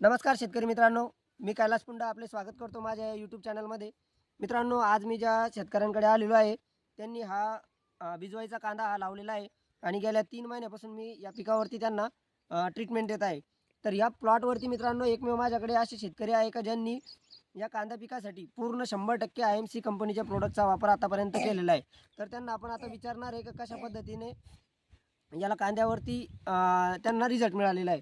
नमस्कार शेतकरी मित्रांनो मी कैलास पुंडा आपले स्वागत करतो माझ्या यूट्यूब चॅनलमध्ये मित्रांनो आज मी ज्या शेतकऱ्यांकडे आलेलो आहे त्यांनी हा बिजवाईचा कांदा हा लावलेला आहे आणि गेल्या तीन महिन्यापासून मी या पिकावरती त्यांना ट्रीटमेंट देत आहे. तर या प्लॉटवरती मित्रांनो एकमेव माझ्याकडे असे शेतकरी आहे का ज्यांनी या कांदा पिकासाठी पूर्ण शंभर टक्के आय एम सी कंपनीच्या प्रोडक्टचा वापर आतापर्यंत केलेला आहे. तर त्यांना आपण आता विचारणार आहे का कशा पद्धतीने याला कांद्यावरती त्यांना रिझल्ट मिळालेला आहे.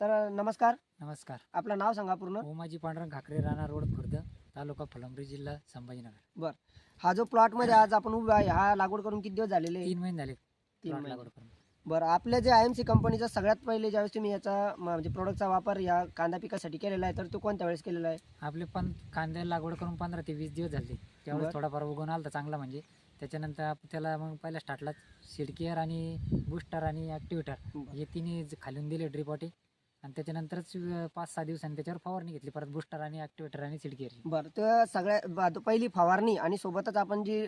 तर नमस्कार. नमस्कार. आपलं नाव सांगा पूर्ण. ओमाजी पांढरंग खाकरे राणा रोड खुर्द तालुका फुलंब्री जिल्हा संभाजीनगर. हा जो प्लॉटमध्ये आज आपण उभा आहे हा लागवड करून किती दिवस झालेले आहे? तीन महिने झाले तीन महिने. लागवड करून. बरं आपल्या जे आय एम सी कंपनीचा सगळ्यात पहिले ज्यावेळेस तुम्ही याचा म- म्हणजे प्रोडक्टचा वापर या कांदा पिकासाठी केलेला आहे तर तो कोणत्या वेळेस केलेला आहे? आपले पण कांदे लागवड करून पंधरा ते वीस दिवस झाले. बरं. त्यावेळेस थोडाफार उगवून आला चांगला म्हणजे. त्याच्यानंतर आप- त्याला मग पहिल्या स्टार्टला सीडकेअर आणि बुस्टर आणि ॲक्टिव्हेटर बरं. हे तिन्ही ज- खालून दिले ड्रिपॉटी आणि त्याच्यानंतरच पाच सहा दिवसांनी त्याच्यावर फवारणी घेतली. परत बुस्टर आणि ॲक्टिव्हेटर आणि सीडकेअर बरं तर सगळ्या ब- पहिली फवारणी आणि सोबतच आपण जी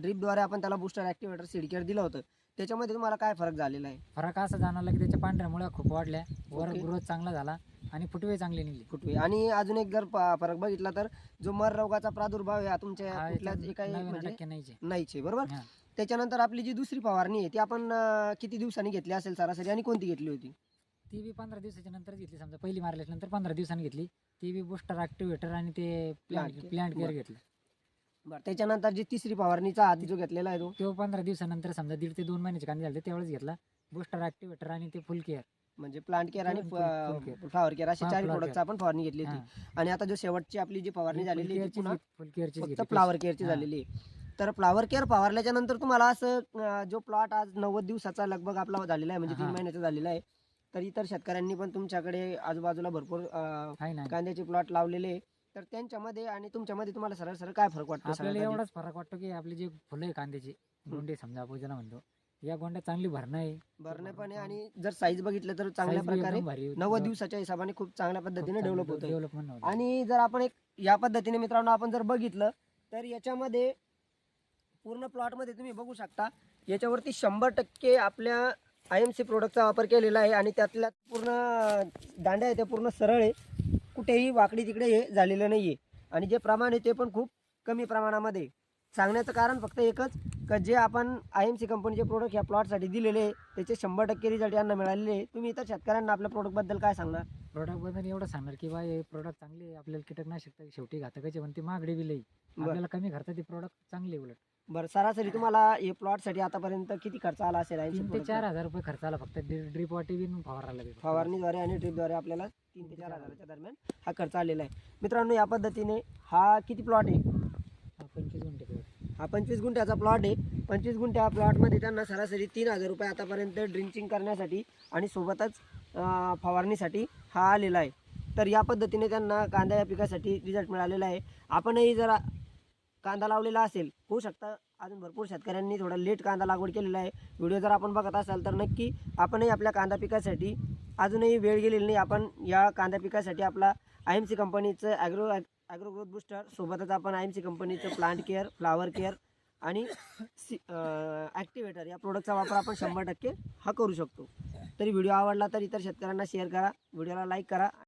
ड्रीपद्वारे आपण त्याला बुस्टर ॲक्टिव्हेटर सिडकेअर दिलं होतं त्याच्यामध्ये तुम्हाला काय फरक झालेला आहे? फरक असा जाणवला की त्याच्या पांढऱ्या मुळ्या खूप वाढल्या. वर. ग्रोथ चांगला झाला आणि फुटवे चांगले निघले. फुटवे. आणि अजून एक जर प- फरक बघितला तर जो मर रोगाचा प्रादुर्भाव आहे हा तुमच्या हा कुठल्याच याच्यात एका नव्याण्णव म्हणजे टक्के नाहीचे बरोबर? हा. त्याच्यानंतर आपली जी दुसरी फवारणी आहे ती आपण अं, किती दिवसांनी घेतली असेल सरासरी आणि कोणती घेतली होती? ती बी पंधरा दिवसाच्या नंतर घेतली समजा पहिली मारल्याच्या नंतर पंधरा दिवसांनी घेतली ती बी बुस्टर ॲक्टिव्हेटर आणि ते plant Plant care. Plant care बरं. घेतलं बरं त्याच्यानंतर जी तिसरी फवारणीचा आधी जो घेतलेला आहे तो तो पंधरा दिवसानंतर समजा दीड ते दोन महिन्याचे कांदे झाले त्यावेळेस घेतला बुस्टर ॲक्टिव्हेटर आणि ते फुल केअर म्हणजे प्लांट केअर आणि Full- full care. Flower care अशा हा, चार flower प्रोडक्टचा आपण फवारणी घेतली होती आणि आता जो शेवटची आपली जी फवारणी झालेली आहे ती पुन्हा फुल केअरची फ्लावर केअरची हा. झालेली आहे तर फ्लावर केअर फवारल्याच्या नंतर तुम्हाला असं अं, जो प्लॉट आज नव्वद दिवसाचा लगभग आपला झालेला आहे म्हणजे तीन हा. महिन्याचा झालेला आहे तर इतर शेतकऱ्यांनी पण तुमच्याकडे आजूबाजूला भरपूर अं, आहे ना. कांद्याचे प्लॉट लावलेले आहे. तर त्यांच्यामध्ये आणि तुमच्यामध्ये तुम्हाला सरळ सरळ काय फरक वाटतो आपल्याला सगळ्यात आधी? एवढाच फरक वाटतो की आपले जे फुलं आहे कांद्याची गोंडे समजा आपण ज्याला म्हणतो या गोंड्या चांगली भरणं आहे. भरणेपणे आणि जर साईज बघितलं तर चांगल्या Size बी प्रकारे एकदम भारी नव्वद दिवसाच्या हिशोबाने खूप चांगल्या पद्धतीने डेव्हलप होतं डेव्हलपमेंट होतं. आणि जर आपण एक या पद्धतीने मित्रांनो आपण जर बघितलं तर याच्यामध्ये पूर्ण प्लॉटमध्ये तुम्ही बघू शकता याच्यावरती शंभर टक्के आपल्या आय एम सी प्रोडक्टचा वापर केलेला आहे आणि त्यातल्या पूर्ण दांड्या आहे त्या पूर्ण सरळ आहे. कुठेही वाकडी तिकडे हे झालेलं नाही आहे आणि जे प्रमाण आहे ते पण खूप कमी प्रमाणामध्ये. सांगण्याचं कारण फक्त एकच का जे आपण आय एम सी कंपनीचे प्रोडक्ट या प्लॉटसाठी दिलेले आहे त्याचे शंभर टक्के रिझल्ट यांना मिळालेले आहे. तुम्ही इतर शेतकऱ्यांना आपल्या प्रोडक्टबद्दल काय सांगणार? प्रोडक्टबद्दल एवढं सांगणार की बा हे प्रोडक्ट चांगले आहे, आपल्याला कीटकनाशक शेवटी घातकाचे पण ते महागडे बी लई आपल्याला कमी खर्चात ते प्रोडक्ट चांगले उलट. बरं सरासरी तुम्हाला हे प्लॉटसाठी आतापर्यंत किती खर्च आला असेल? तीन ते चार हजार रुपये खर्च आला फक्त. ड्रिप वाटी बी फवारायला. फवारणीद्वारे आणि ड्रीपद्वारे आपल्याला तीन ते चार हजाराच्या दरम्यान हा खर्च आलेला आहे. मित्रांनो या पद्धतीने हा किती प्लॉट आहे? पंचवीस गुंठे plot. हा पंचवीस गुंठ्याचा प्लॉट आहे. पंचवीस गुंठ्या प्लॉटमध्ये त्यांना सरासरी तीन हजार रुपये आतापर्यंत ड्रिंचिंग करण्यासाठी आणि सोबतच अं, फवारणीसाठी हा आलेला आहे. तर या पद्धतीने त्यांना कांदा या पिकासाठी रिझल्ट मिळालेला आहे. आपणही जर कांदा लावलेला असेल होऊ शकतं. अजून भरपूर शेतकऱ्यांनी थोडा लेट कांदा लागवड केलेला आहे. व्हिडिओ जर आपण बघत असाल तर नक्की आपणही आपल्या कांदा पिकासाठी अजूनही वेळ गेलेली नाही. आपण या कांदा पिकासाठी आपला आय एम सी कंपनीचं ॲग्रो ॲग्रो ग्रोथ बुस्टर सोबतच आपण आय एम सी कंपनीचं प्लांट केअर फ्लावर केअर आणि सी ॲक्टिवेटर या प्रोडक्टचा वापर आपण शंभर टक्के हा करू शकतो. तरी व्हिडिओ आवडला तर इतर शेतकऱ्यांना शेअर करा. व्हिडिओला लाईक करा.